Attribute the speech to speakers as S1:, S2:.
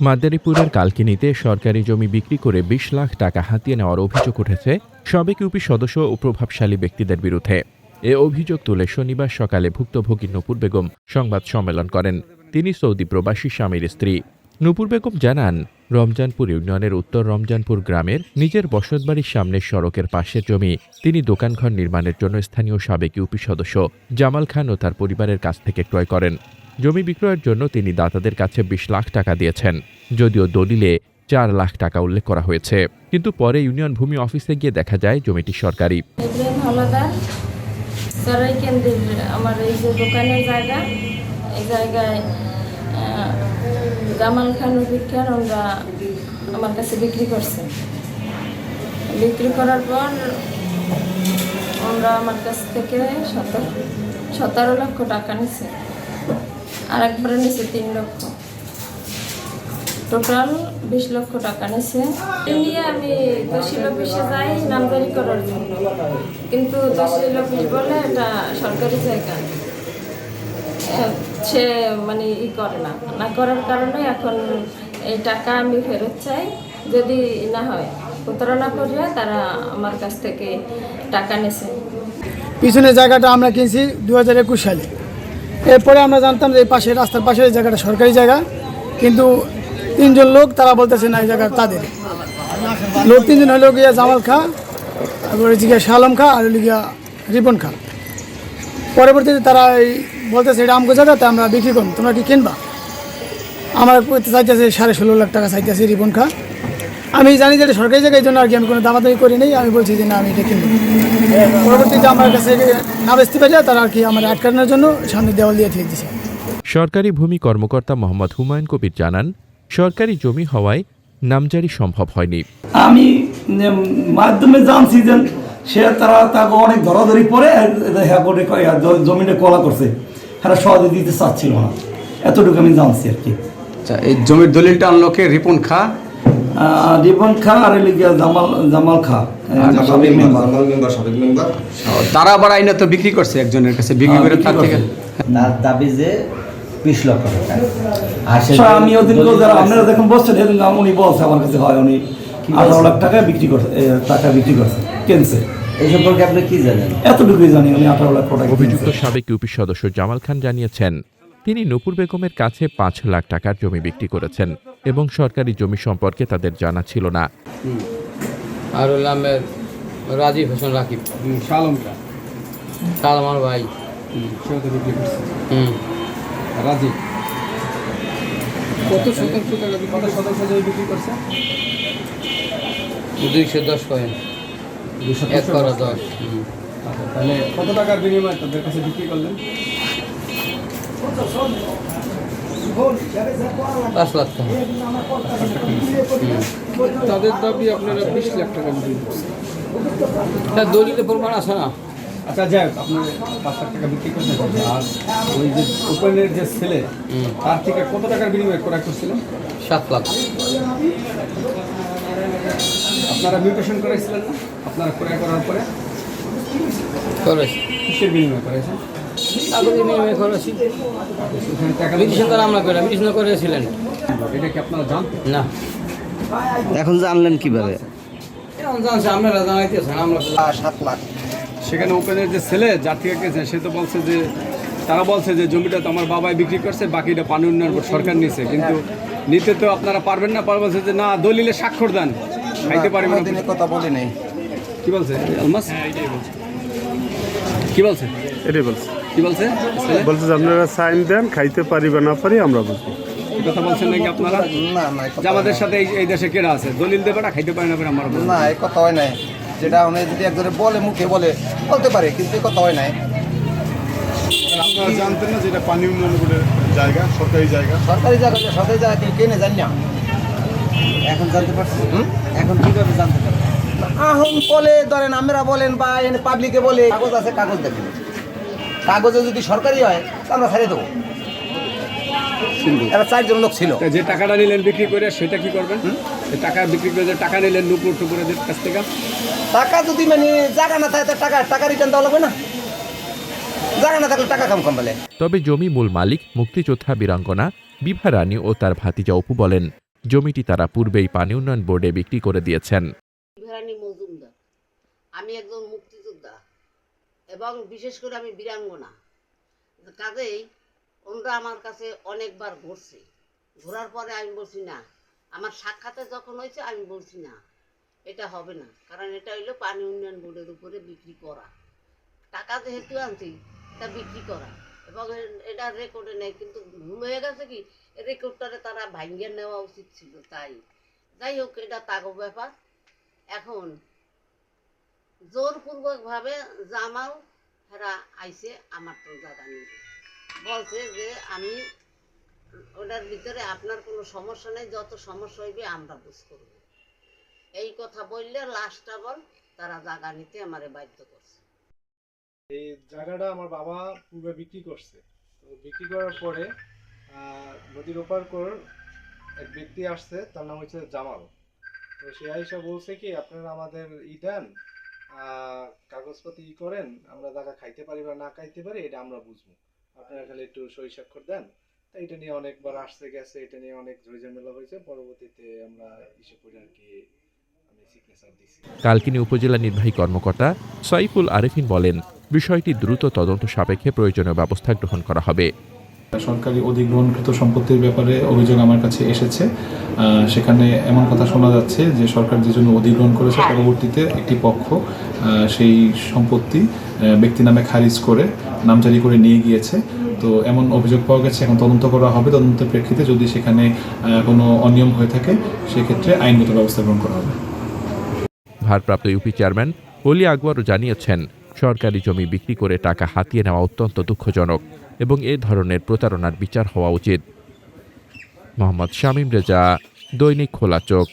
S1: মাদারীপুরের কালকিনিতে সরকারি জমি বিক্রি করে বিশ লাখ টাকা হাতিয়ে নেওয়ার অভিযোগ উঠেছে সাবেক ইউপি সদস্য ও প্রভাবশালী ব্যক্তিদের বিরুদ্ধে। এ অভিযোগ তুলে শনিবার সকালে ভুক্তভোগী নপুর বেগম সংবাদ সম্মেলন করেন। তিনি সৌদি প্রবাসী স্বামীর স্ত্রী। নূপুর বেগম জানান, রমজানপুর ইউনিয়নের উত্তর রমজানপুর গ্রামের নিজের বসতবাড়ির সামনের সড়কের পাশের জমি, তিনি দোকানঘর নির্মাণের জন্য স্থানীয় সাবেক ইউপি সদস্য জামাল খান ও তার পরিবারের কাছ থেকে ক্রয় করেন। জমি বিক্রয়ের জন্য তিনি দাতাদের কাছে বিশ লাখ টাকা দিয়েছেন, যদিও দলিলে চার লাখ টাকা উল্লেখ করা হয়েছে। কিন্তু পরে ইউনিয়ন ভূমি অফিসে গিয়ে দেখা যায় জমিটি সরকারি।
S2: আমার এই যে দোকানের জায়গা, এই জায়গায় জামাল খান খান ওরা আমার কাছে বিক্রি করছে। বিক্রি করার পর ওরা আমার কাছ থেকে সতেরো সতেরো লক্ষ টাকা নিছে। আর একবারে নিছে তিন লক্ষ। টোটাল বিশ লক্ষ টাকা নিছে। নিয়ে আমি তহসিল অফিসে যাই নামদারি করার জন্য। কিন্তু তহসিল অফিস বলে এটা সরকারি জায়গা। সে মানে ই করে না। না করার কারণে এখন এই টাকা আমি ফেরত চাই। যদি না হয়, প্রতারণা করিয়া তারা আমার কাছ থেকে টাকা নেছে।
S3: পিছনের জায়গাটা আমরা কিনছি দু হাজার একুশ সালে। এরপরে আমরা জানতাম যে এই পাশে রাস্তার পাশে এই জায়গাটা সরকারি জায়গা। কিন্তু তিনজন লোক, তারা বলতেছে না, এই জায়গা তাদের। লোক তিনজন হলো গিয়া জামাল খা, তারপরে গিয়া শালম খা, আর হলো গিয়া রিপন খা। পরবর্তীতে তারা এই বলতেছে এটা আমগো জায়গা তা আমরা বিক্রি করব। তোমরা কি কিনবা? আমার করতে চাইতেছে সাড়ে ষোলো লাখ টাকা চাইতেছে রিবন খা। আমি জানি যে এটা সরকারি জায়গায় জন্য আর কি আমি কোনো দামাদামি করি নেই। আমি বলছি যে না আমি এটা কিনবো। পরবর্তীতে আমার কাছে না বেচতে পেরে তারা আর কি আমার আটকানোর জন্য সামনে দেওয়াল দিয়ে ঠিক দিছে।
S1: সরকারি ভূমি কর্মকর্তা মোহাম্মদ হুমায়ুন কবির জানান সরকারি জমি হওয়ায় নামজারি সম্ভব হয়নি।
S4: আমি মাধ্যমে জানছি যে সে তারা তাকে অনেক ধরাধরি পরে হ্যাঁ করে হ্যাঁ, জ- জমিনে কলা করছে। হ্যাঁ সহজে দিতে চাচ্ছিল না। এতটুকু আমি জানছি আর কি।
S5: আচ্ছা এই জমির দলিলটা আনলো কে? রিপন খা?
S4: রিপন খা আর এলি জামাল জামাল খা।
S5: তারা আবার আইনা তো বিক্রি করছে একজনের কাছে বিক্রি
S4: হ্যাঁ,
S5: করে তার থেকে।
S6: তার দাবি যে বিশ লক্ষ টাকা। আর
S4: আচ্ছা, আমি ওদিন যারা আপনারা দেখুন উনি বলছে আমার কাছে হয় উনি আঠারো লাখ টাকা বিক্রি করছে টাকা বিক্রি করছে। কিনছে।
S6: এই সম্পর্কে আপনি কি জানেন?
S4: এতটুকুই জানি উনি আঠারো লাখ টাকা
S1: অভিযুক্ত সাবেক ইউপি সদস্য জামাল খান জানিয়েছেন তিনি নূপুর বেগমের কাছে পাঁচ লাখ টাকার জমি বিক্রি করেছেন এবং সরকারি জমি সম্পর্কে তাদের জানা ছিল না।
S7: আর হলো রাজীব হোসেন রাকিব।
S5: শালমটা।
S7: তার আমার ভাই
S5: সেও তো বিক্রি করছে।
S7: হুম।
S5: রাজি কত শতাংশ টাকা কত শতাংশ বিক্রি করছে?
S7: দুইশো দশ পয়েন্ট।
S5: দুশো
S7: এক করা দশ।
S5: আচ্ছা, তাহলে কত টাকার বিনিময়ে তাদের কাছে বিক্রি করলেন?
S7: পাঁচ লাখ টাকা।
S5: তাদের দাবি আপনারা বিশ লাখ টাকা বিক্রি করছেন।
S7: প্রমাণ আছে না?
S5: আচ্ছা যাই হোক আপনি পাঁচ লাখ টাকা বিক্রি করছেন। আর ওই যে ওপেনের যে ছেলে তার থেকে কত টাকার বিনিময়ে ক্রয় করছিলেন?
S7: সাত লাখ।
S5: আপনারা মিউটেশন করেছিলেন না? আপনারা ক্রয় করার পরে?
S7: করেছি।
S5: কিসের বিনিময় করেছেন?
S7: বিনিময় করেছি। করে আমরা করে মিটিশন করেছিলেন।
S5: এটা কি আপনারা
S7: না।
S6: এখন জানলেন কীভাবে?
S7: জানছে আপনারা জানাইতেছেন আমরা তো
S6: সাত লাখ।
S5: সেখানে ওপেনের যে ছেলে যার থেকে গেছে সে তো বলছে যে তারা বলছে যে জমিটা তো আমার বাবাই বিক্রি করছে বাকিটা পানি উন্নয়ন সরকার নিছে। কিন্তু নিতে তো আপনারা পারবেন না পার বলছে যে না দলিলে স্বাক্ষর দেন। খাইতে পারবেন না
S6: কথা বলি নাই।
S5: কি বলছে? আলমাস? কি বলছে?
S8: এটাই বলছে।
S5: কি বলছে?
S8: বলছে যে আপনারা সাইন দেন খাইতে পারি বা না পারি আমরা বুঝব
S5: কথা বলছেন নাকি আপনারা?
S6: না না
S5: যে আমাদের সাথে এই- এই দেশে কেরা আছে? দলিল দেবে না খাইতে পারি না পারে আমরা।
S6: না এই কথা হয় নাই। যেটা উনি যদি একজনে বলে মুখে বলে বলতে পারে কিন্তু এই কথা হয় নাই।
S8: আপনারা জানতেন না যেটা পানি উন্নয়ন জায়গা সরকারি জায়গা?
S6: সরকারি জায়গা যে সরকারি জায়গা কেনে জানি না এখন জানতে পারছি। এখন কীভাবে জানতে এখন বলে ধরেন আমরা বলেন বা এনে পাবলিকে বলে কাগজ আছে কাগজ দেখেন। কাগজে যদি সরকারি হয় তা আমরা ছাড়িয়ে দেবো। চারজন লোক ছিল।
S5: যে টাকাটা নিলেন বিক্রি করে সেটা কি করবেন? টাকা বিক্রি করে যে টাকা নিলেন নুপুর টুকুরেদের কাছ থেকে?
S6: টাকা যদি মানে জায়গা না থাকে টাকা টাকা রিটার্ন দেওয়া লাগবে না। জায়গা না থাকলে টাকা কম কম বলে।
S1: তবে জমি মূল মালিক মুক্তিযোদ্ধা বীরাঙ্গনা বিভা রানী ও তার ভাতিজা অপু বলেন জমিটি তারা পূর্বেই পানি উন্নয়ন বোর্ডে বিক্রি করে দিয়েছেন।
S9: আমি একজন মুক্তিযোদ্ধা এবং বিশেষ করে আমি বীরাঙ্গনা। কাজেই ওনরা আমার কাছে অনেকবার ঘুরছে ঘোরার পরে আমি বলছি, না, আমার সাক্ষাতে যখন হয়েছে আমি বলছি না, এটা হবে না। কারণ এটা হইল পানি উন্নয়ন বোর্ডের উপরে বিক্রি করা। টাকা যেহেতু আনছি, তা বিক্রি করা। এবং এটা রেকর্ডে নেই, কিন্তু ভুল হয়ে গেছে কি? রেকর্ডটারে তারা ভাঙ্গিয়ে নেওয়া উচিত ছিল, তাই। যাই হোক, এটা তাগো ব্যাপার। এখন জোরপূর্বক ভাবে জামাল হেরা আইছে আমার তো জায়গা নিয়ে। বলছে যে, আমি ওটার ভিতরে আপনার কোনো সমস্যা নেই, যত সমস্যা হইবে আমরা বুঝ করব। এই কথা বললে লাস্টটা বল তারা জায়গা নিতে আমারে বাধ্য করছে।
S10: এই জায়গাটা আমার বাবা পূর্বে বিক্রি করছে। তো বিক্রি করার পরে নদীর ওপার কর এক ব্যক্তি আসছে তার নাম হচ্ছে জামাল। তো সে আইসা বলছে কি আপনারা আমাদের ই দেন আহ, কাগজপাতি ই করেন আমরা জায়গা খাইতে পারি বা না খাইতে পারি এটা আমরা বুঝব। আপনারা খালি একটু সই স্বাক্ষর দেন। তো এটা নিয়ে অনেকবার আসছে গেছে এটা নিয়ে অনেক ঝইঝামেলা হয়েছে। পরবর্তীতে আমরা ইসে করে আর কি
S1: কালকিনি উপজেলা নির্বাহী কর্মকর্তা সাইফুল আরেফিন বলেন বিষয়টি দ্রুত তদন্ত সাপেক্ষে প্রয়োজনীয় ব্যবস্থা গ্রহণ করা হবে।
S11: সরকারি অধিগ্রহণকৃত সম্পত্তির ব্যাপারে অভিযোগ আমার কাছে এসেছে। সেখানে এমন কথা শোনা যাচ্ছে যে সরকার যে জন্য অধিগ্রহণ করেছে পরবর্তীতে একটি পক্ষ সেই সম্পত্তি ব্যক্তি নামে খারিজ করে নামজারি করে নিয়ে গিয়েছে। তো এমন অভিযোগ পাওয়া গেছে এখন তদন্ত করা হবে। তদন্তের প্রেক্ষিতে যদি সেখানে কোনো অনিয়ম হয়ে থাকে সেক্ষেত্রে আইনগত ব্যবস্থা গ্রহণ করা হবে।
S1: ভারপ্রাপ্ত ইউপি চেয়ারম্যান অলি আকবরও জানিয়েছেন, সরকারি জমি বিক্রি করে টাকা হাতিয়ে নেওয়া অত্যন্ত দুঃখজনক এবং এ ধরনের প্রতারণার বিচার হওয়া উচিত। মোহাম্মদ শামীম রেজা, দৈনিক খোলা চোখ।